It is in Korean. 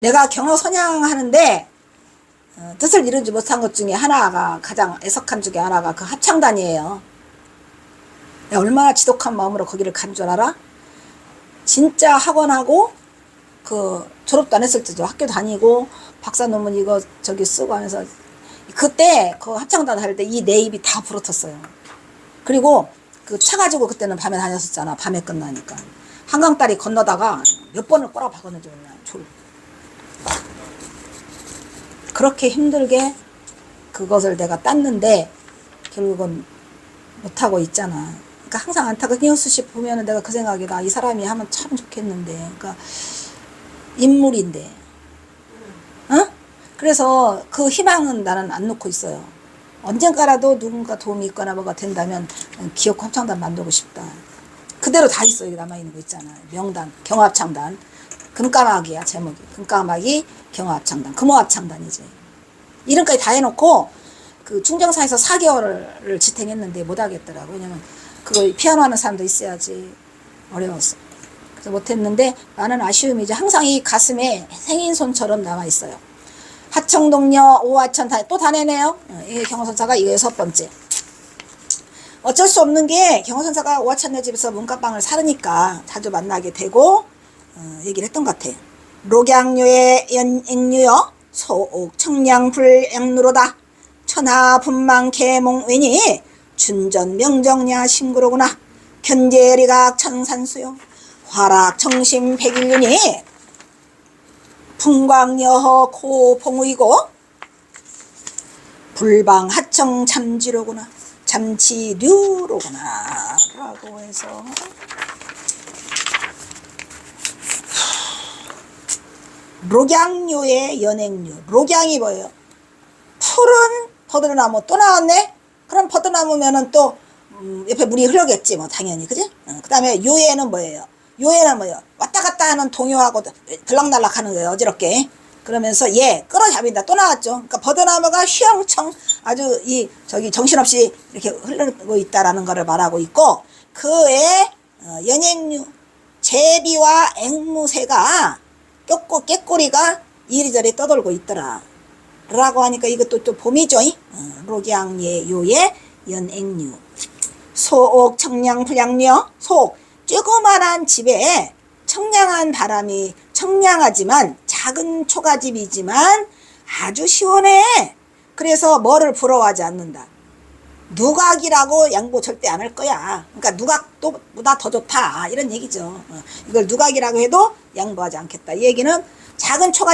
내가 경어 선양하는데 어, 뜻을 이루지 못한 것 중에 하나가 가장 애석한 중에 하나가 그 합창단이에요. 내가 얼마나 지독한 마음으로 거기를 간 줄 알아? 진짜 학원하고 그 졸업도 안 했을 때도 학교 다니고 박사 논문 이거 저기 쓰고 하면서 그때 그 합창단 할 때 이 내 입이 다 부러졌어요. 그리고 그 차 가지고 그때는 밤에 다녔었잖아. 밤에 끝나니까. 한강 다리 건너다가 몇 번을 꼬라 박았는지 몰라. 졸. 그렇게 힘들게 그것을 내가 땄는데 결국은 못하고 있잖아. 그러니까 항상 안타까 김효수 씨 보면은 내가 그 생각이 나. 이 사람이 하면 참 좋겠는데. 그러니까 인물인데. 어? 그래서 그 희망은 나는 안 놓고 있어요. 언젠가라도 누군가 도움이 있거나 뭐가 된다면 기업 합창단 만들고 싶다. 그대로 다 있어. 여기 남아있는 거 있잖아. 명단, 경합창단. 금까마귀야, 제목이. 금까마귀, 경합창단. 금호합창단이지. 이름까지 다 해놓고 그 충정사에서 4개월을 지탱했는데 못 하겠더라고. 왜냐면 그거 피아노 하는 사람도 있어야지. 어려웠어. 그래서 못했는데 많은 아쉬움이 이제 항상 이 가슴에 생인손처럼 남아있어요. 하청동녀 오하천 다, 또 다내네요. 어, 이 경호선사가 이거 여섯 번째. 어쩔 수 없는 게 경호선사가 오하천네 집에서 문가방을 사르니까 자주 만나게 되고 어, 얘기를 했던 것 같아. 록양류의 연앵류여 소옥 청량불 양루로다. 천하 분망 계몽외니 춘전 명정야 심구로구나. 견제리각 천산수요. 화락 청심 백일륜이 풍광여허 코봉우이고 불방 하청 참지로구나. 잠치류로구나. 라고 해서 록양류의 연행류 록양이 뭐예요? 푸른 버드나무 또 나왔네? 그럼 버드나무면은 또 음, 옆에 물이 흐르겠지 뭐 당연히 그지? 어, 그 다음에 요에는 뭐예요? 요에는 뭐예요? 왔다 갔다 하는 동요하고 들락날락 하는 거예요 어지럽게 그러면서 얘 끌어잡힌다 또 나왔죠 그러니까 버드나무가 휘영청 아주 이 저기 정신없이 이렇게 흐르고 있다라는 거를 말하고 있고 그의 어, 연행류 제비와 앵무새가 껴꼬 깨꼬리가 이리저리 떠돌고 있더라. 라고 하니까 이것도 또 봄이죠 어, 록양예 요의 연앵류. 소옥 청량 불량녀 소옥. 조그만한 집에 청량한 바람이 청량하지만 작은 초가집이지만 아주 시원해. 그래서 뭐를 부러워하지 않는다 누각이라고 양보 절대 안 할 거야. 그러니까 누각도 보다 더 좋다. 이런 얘기죠. 어, 이걸 누각이라고 해도 양보하지 않겠다. 이 얘기는 작은 초가